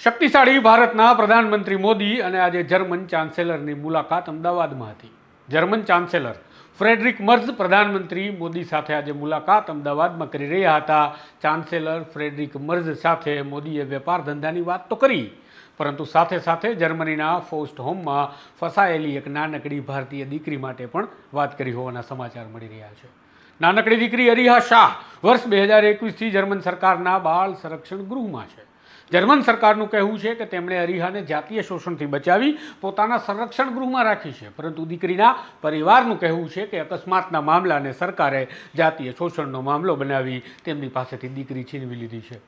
શક્તિશાળી ભારતના પ્રધાનમંત્રી મોદી અને આજે જર્મન ચાન્સેલરની મુલાકાત અમદાવાદમાં હતી. જર્મન ચાન્સેલર ફ્રેડરિક મર્ઝ પ્રધાનમંત્રી મોદી સાથે આજે મુલાકાત અમદાવાદમાં કરી રહ્યા હતા. ચાન્સેલર ફ્રેડરિક મર્ઝ સાથે મોદીએ વેપાર ધંધાની વાત તો કરી, પરંતુ સાથે સાથે જર્મનીના ફોસ્ટ હોમમાં ફસાયેલી એક નાનકડી ભારતીય દીકરી માટે પણ વાત કરી હોવાના સમાચાર મળી રહ્યા છે. નાનકડી દીકરી અરિહા શાહ વર્ષ બે હજાર એકવીસથી જર્મન સરકારના બાળ સંરક્ષણ ગૃહમાં છે. જર્મન સરકારનું કહેવું છે કે તેમણે અરિહાને જાતીય શોષણથી બચાવી પોતાના સંરક્ષણ ગૃહમાં રાખી છે. પરંતુ દીકરીના પરિવારનું કહેવું છે કે અકસ્માતના મામલાને સરકારે જાતીય શોષણનો મામલો બનાવી તેમની પાસેથી દીકરી છીનવી લીધી છે.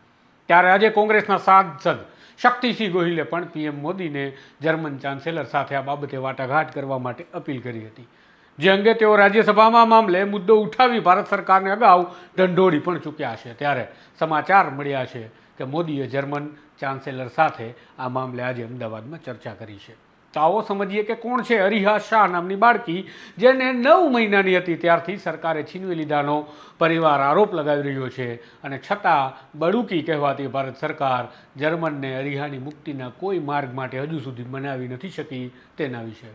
ત્યારે આજે કોંગ્રેસના સાંસદ શક્તિસિંહ ગોહિલે પણ પીએમ મોદીને જર્મન ચાન્સેલર સાથે આ બાબતે વાટાઘાટ કરવા માટે અપીલ કરી હતી. જે અંગે તેઓ રાજ્યસભામાં મામલે મુદ્દો ઉઠાવી ભારત સરકારને અગાઉ ઢંઢોળી પણ ચૂક્યા છે. ત્યારે સમાચાર મળ્યા છે કે મોદીએ જર્મન ચાન્સેલર સાથે આ મામલે આજે અમદાવાદમાં ચર્ચા કરી છે. તો આવો સમજીએ કે કોણ છે અરિહા શાહ નામની બાળકી, જેને નવ મહિનાની હતી, ત્યારથી સરકારે છીનવી લીધાનો પરિવાર આરોપ લગાવી રહ્યો છે અને છતાં બડુકી કહેવાતી ભારત સરકાર જર્મનને અરિહાની મુક્તિના કોઈ માર્ગ માટે હજુ સુધી બનાવી નથી શકી તેના વિશે.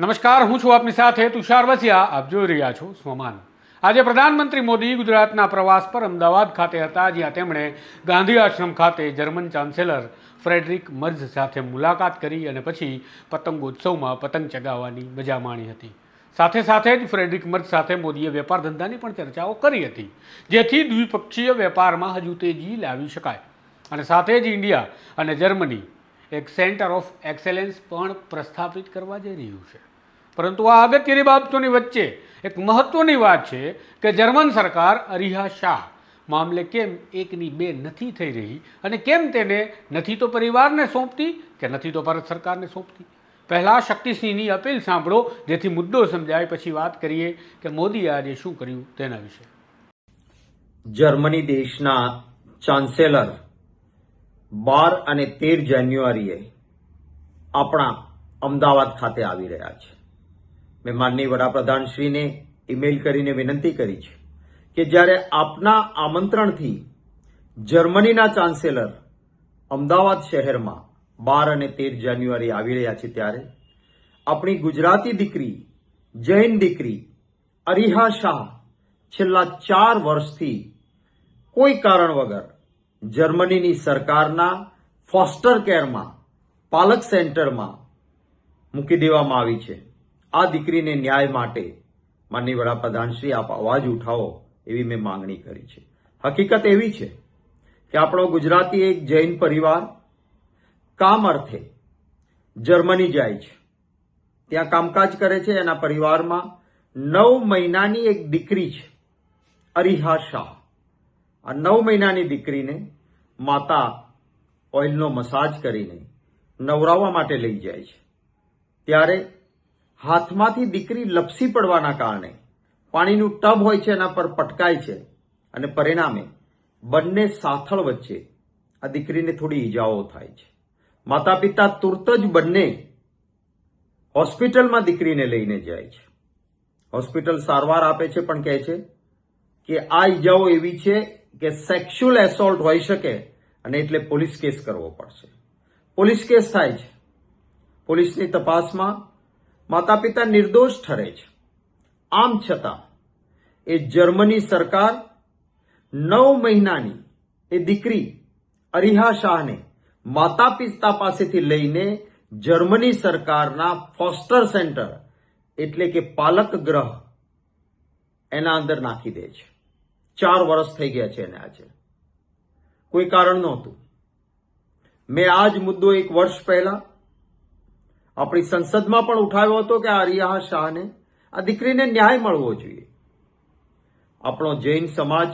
નમસ્કાર, હું છું આપની સાથે તુષાર વસિયા. આપ જોઈ રહ્યા છો સ્વમાન. આજે પ્રધાનમંત્રી મોદી ગુજરાતના પ્રવાસ પર અમદાવાદ ખાતે હતા. જ્યાં તેમણે ગાંધી આશ્રમ ખાતે જર્મન ચાન્સેલર ફ્રેડરિક મર્ઝ સાથે મુલાકાત કરી અને પછી પતંગોત્સવમાં પતંગ ચગાવવાની મજા માણી હતી. સાથે સાથે જ ફ્રેડરિક મર્ઝ સાથે મોદીએ વેપાર ધંધાની પણ ચર્ચાઓ કરી હતી. જેથી દ્વિપક્ષીય વેપારમાં હજુ તેજી લાવી શકાય. અને સાથે જ ઇન્ડિયા અને જર્મની એક સેન્ટર ઓફ એક્સેલન્સ પણ પ્રસ્થાપિત કરવા જઈ રહ્યું છે. પરંતુ આ અગત્યની બાબતોની વચ્ચે એક મહત્વની વાત છે કે જર્મન સરકાર અરિહા શાહ મામલે કેમ એકની બે નથી થઈ રહી અને કેમ તેને નથી તો પરિવારને સોંપતી કે નથી તો ભારત સરકારને સોંપતી? પહેલાં શક્તિસિંહની અપીલ સાંભળો, જેથી મુદ્દો સમજાય, પછી વાત કરીએ કે મોદીએ આજે શું કર્યું તેના વિશે. જર્મની દેશના ચાન્સેલર બાર અને તેર જાન્યુઆરીએ આપણા અમદાવાદ ખાતે આવી રહ્યા છે. મેં માનની વડાપ્રધાનશ્રીને ઈમેલ કરીને વિનંતી કરી છે કે જ્યારે આપના આમંત્રણથી જર્મનીના ચાન્સેલર અમદાવાદ શહેરમાં બાર અને તેર જાન્યુઆરી આવી રહ્યા છે ત્યારે આપણી ગુજરાતી દીકરી, જૈન દીકરી, અરિહા શાહ છેલ્લા ચાર વર્ષથી કોઈ કારણ વગર જર્મનીની સરકારના ફોસ્ટર કેરમાં, પાલક સેન્ટરમાં મૂકી દેવામાં આવી છે. આ દીકરીને ન્યાય માટે માનની વડાપ્રધાનશ્રી આપ અવાજ ઉઠાવો એવી મેં માંગણી કરી છે. હકીકત એવી છે કે આપણો ગુજરાતી એક જૈન પરિવાર કામ અર્થે જર્મની જાય છે. ત્યાં કામકાજ કરે છે, એના પરિવારમાં નવ મહિનાની એક દીકરી છે, અરિહા શાહ. આ નવ મહિનાની દીકરીને માતા ઓઇલનો મસાજ કરીને નવરાવવા માટે લઈ જાય છે. ત્યારે હાથમાંથી દીકરી લપસી પડવાના કારણે પાણીનું ટબ હોય છે એના પર પટકાય છે અને પરિણામે બંને સાથળ વચ્ચે આ દીકરીને થોડી ઈજાઓ થાય છે. માતા પિતા તુરત જ બંને હોસ્પિટલમાં દીકરીને લઈને જાય છે. હોસ્પિટલ સારવાર આપે છે પણ કહે છે કે આ ઈજાઓ એવી છે કે સેક્સ્યુઅલ એસોલ્ટ હોઈ શકે અને એટલે પોલીસ કેસ કરવો પડશે. પોલીસ કેસ થાય છે. પોલીસની તપાસમાં માતા પિતા નિર્દોષ ઠરે છે. આમ છતાં, એ જર્મની સરકાર નવ મહિનાની એ દીકરી અરિહા શાહને માતા પિતા પાસેથી લઈને જર્મની સરકારના ફોસ્ટર સેન્ટર એટલે કે પાલક ગ્રહ એના અંદર નાખી દે છે. ચાર વર્ષ થઈ ગયા છે એને આજે. કોઈ કારણ નહોતું. મેં આ જ મુદ્દો એક વર્ષ પહેલા આપણી સંસદમાં પણ ઉઠાવ્યો હતો કે આ શાહને, આ દીકરીને ન્યાય મળવો જોઈએ. આપણો જૈન સમાજ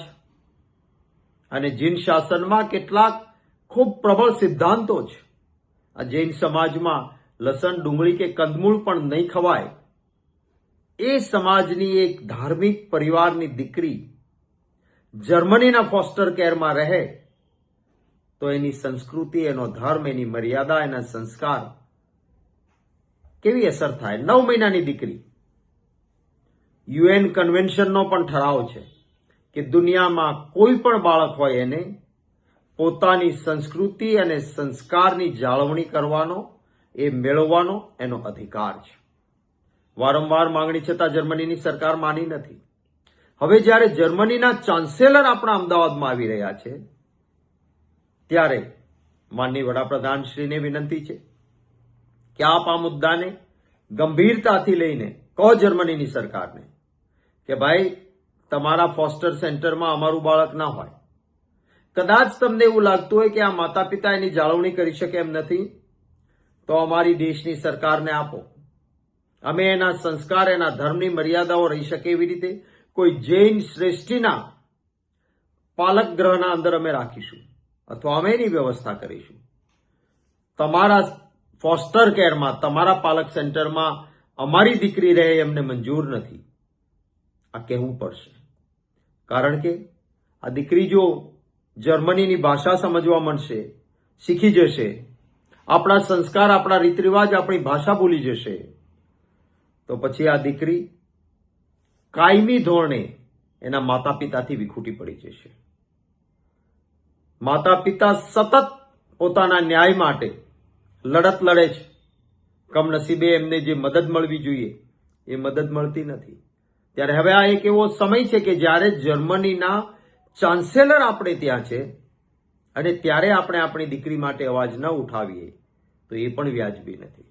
અને જૈન શાસનમાં કેટલાક ખૂબ પ્રબળ સિદ્ધાંતો છે. આ જૈન સમાજમાં લસણ, ડુંગળી કે કંદમૂળ પણ નહીં ખવાય. એ સમાજની એક ધાર્મિક પરિવારની દીકરી જર્મનીના ફોસ્ટર કેરમાં રહે, તો એની સંસ્કૃતિ, એનો ધર્મ, એની મર્યાદા, એના સંસ્કાર કેવી અસર થાય? નવ મહિનાની દીકરી. યુએન કન્વેન્શનનો પણ ઠરાવ છે કે દુનિયામાં કોઈ પણ બાળક હોય એને પોતાની સંસ્કૃતિ અને સંસ્કારની જાળવણી કરવાનો, એ મેળવવાનો એનો અધિકાર છે. વારંવાર માંગણી છતાં જર્મનીની સરકાર માની નથી. હવે જ્યારે જર્મનીના ચાન્સેલર આપણા અમદાવાદમાં આવી રહ્યા છે, ત્યારે માનની વડાપ્રધાનશ્રીને વિનંતી છે કે આપ આ મુદ્દાને? ગંભીરતાથી લઈને કહો જર્મનીની સરકારને કે ભાઈ, તમારા ફોસ્ટર સેન્ટરમાં અમારું બાળક ના હોય. કદાચ તમને એવું લાગતું હોય કે આ માતા પિતા એની જાળવણી કરી શકે એમ નથી, તો અમારી દેશની સરકારને આપો. અમે એના સંસ્કાર, એના ધર્મની મર્યાદાઓ રહી શકે એવી રીતે કોઈ જૈન શ્રેષ્ઠીના પાલક ગ્રહના અંદર અમે રાખીશું અથવા અમે એની વ્યવસ્થા કરીશું. તમારા ફોસ્ટર કેરમાં, તમારા પાલક સેન્ટરમાં અમારી દીકરી રહે એમને મંજૂર નથી. આ કહેવું પડશે. કારણ કે આ દીકરી જો જર્મનીની ભાષા સમજવા મળશે શીખી જશે, આપણા સંસ્કાર, આપણા રીત રિવાજ આપણી ભાષા ભૂલી જશે, તો પછી આ દીકરી કાયમી ધોરણે એના માતા પિતાથી વિખૂટી પડી જશે. માતા પિતા સતત પોતાના ન્યાય માટે લડત લડે છે. કમનસીબે એમને જે મદદ મળવી જોઈએ, એ મદદ મળતી નથી. ત્યારે હવે આ એક એવો સમય છે કે જ્યારે જર્મનીના ચાન્સેલર આપણે ત્યાં છે અને ત્યારે આપણે આપણી દીકરી માટે અવાજ ન ઉઠાવીએ, તો એ પણ વ્યાજબી નથી.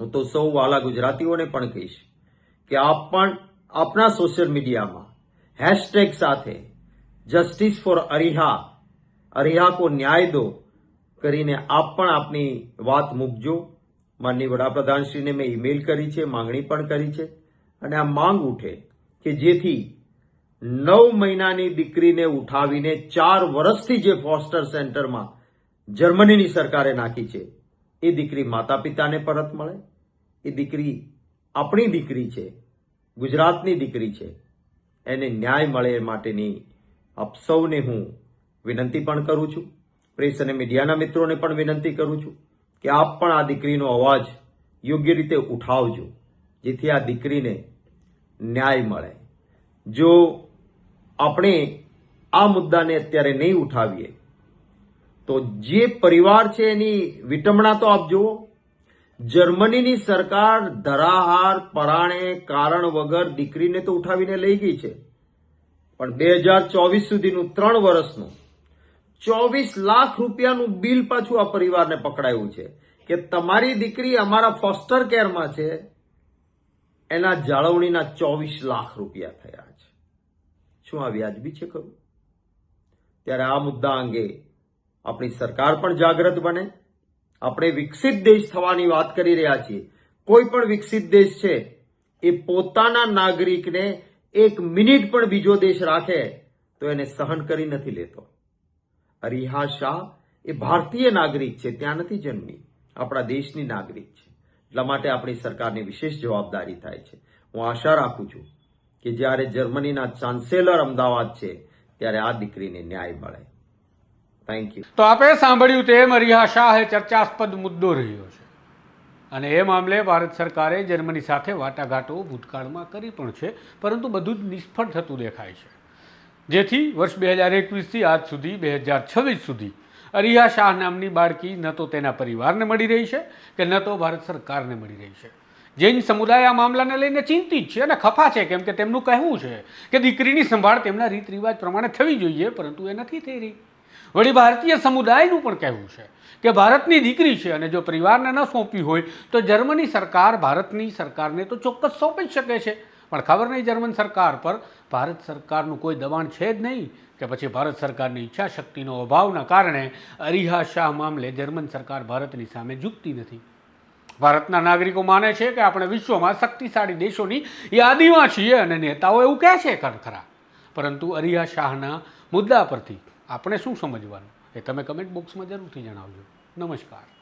હું તો સૌ વાલા ગુજરાતીઓને પણ કહીશ કે આપ પણ આપણા સોશિયલ મીડિયામાં હેશટેગ સાથે જસ્ટિસ ફોર અરિહા અરિહા કો ન્યાય દો કરીને આપ પણ આપની વાત મૂકજો. માનની વડાપ્રધાનશ્રીને મેં ઈમેલ કરી છે, માંગણી પણ કરી છે. અને આ માંગ ઉઠે કે જેથી નવ મહિનાની દીકરીને ઉઠાવીને ચાર વર્ષથી જે ફોસ્ટર સેન્ટરમાં જર્મનીની સરકારે નાખી છે, એ દીકરી માતા પિતાને પરત મળે. એ દીકરી આપણી દીકરી છે, ગુજરાતની દીકરી છે. એને ન્યાય મળે માટેની આપ સૌને હું વિનંતી પણ કરું છું. પ્રેસ અને મીડિયાના મિત્રોને પણ વિનંતી કરું છું કે આપ પણ આ દીકરીનો અવાજ યોગ્ય રીતે ઉઠાવજો, જેથી આ દીકરીને ન્યાય મળે. જો આપણે આ મુદ્દાને અત્યારે નહીં ઉઠાવીએ, તો જે પરિવાર છે એની વિટંબણા તો આપ જુઓ. જર્મનીની સરકાર ધરાહાર પરાણે કારણ વગર દીકરીને તો ઉઠાવીને લઈ ગઈ છે. પણ બે હજાર ચોવીસ સુધીનું ત્રણ વર્ષનું ચોવીસ લાખ રૂપિયાનું બિલ પાછું આ પરિવારને પકડાયું છે કે તમારી દીકરી અમારા ફોસ્ટર કેરમાં છે. એના જાળવણીના ચોવીસ લાખ રૂપિયા થયા છે. શું આ વ્યાજબી છે ખરું? ત્યારે આ મુદ્દા અંગે આપણી સરકાર પણ જાગૃત બને. આપણે વિકસિત દેશ થવાની વાત કરી રહ્યા છીએ. કોઈ પણ વિકસિત દેશ છે, એ પોતાના નાગરિકને એક મિનિટ પણ બીજો દેશ રાખે તો એને સહન કરી નથી લેતો. અરિહા શાહ એ ભારતીય નાગરિક છે, ત્યાં નથી જન્મી. આપણા દેશની નાગરિક છે. એટલા માટે આપણી સરકારની વિશેષ જવાબદારી થાય છે. હું આશા રાખું છું કે જ્યારે જર્મનીના ચાન્સેલર અમદાવાદ છે, ત્યારે આ દીકરીને ન્યાય મળે. થેન્ક યુ તો આપણે સાંભળ્યું તેમ અરિહા શાહ એ ચર્ચાસ્પદ મુદ્દો રહ્યો છે. અને એ મામલે ભારત સરકારે જર્મની સાથે વાટાઘાટો ભૂતકાળમાં કરી પણ છે, પરંતુ બધું જ નિષ્ફળ થતું દેખાય છે. જેથી વર્ષ બે હજાર એકવીસથી આજ સુધી બે હજાર છવ્વીસ સુધી અરિયા શાહ નામની બાળકી ન તો તેના પરિવારને મળી રહી છે કે ન તો ભારત સરકારને મળી રહી છે. જૈન સમુદાય આ મામલાને લઈને ચિંતિત છે અને ખફા છે, કેમ કે તેમનું કહેવું છે કે દીકરીની સંભાળ તેમના રીત રિવાજ પ્રમાણે થવી જોઈએ, પરંતુ એ નથી થઈ રહી. વળી ભારતીય સમુદાયનું પણ કહેવું છે કે ભારતની દીકરી છે અને જો પરિવારને ન સોંપી હોય તો જર્મની સરકાર ભારતની સરકારને તો ચોક્કસ સોંપી જ શકે છે. પણ ખબર નહીં જર્મન સરકાર પર? ભારત સરકારનું કોઈ દબાણ છે જ નહીં? કે પછી ભારત સરકારની ઈચ્છા શક્તિનો અભાવના કારણે અરિહા શાહ મામલે જર્મન સરકાર ભારતની સામે ઝૂકતી નથી? ભારતના નાગરિકો માને છે કે આપણે વિશ્વમાં શક્તિશાળી દેશોની યાદીમાં છીએ અને નેતાઓ એવું કહે છે ખરા પરંતુ અરિહા શાહના મુદ્દા પરથી આપણે શું સમજવાનું? એ તમે કમેન્ટ બોક્સમાં જરૂરથી જણાવજો. નમસ્કાર.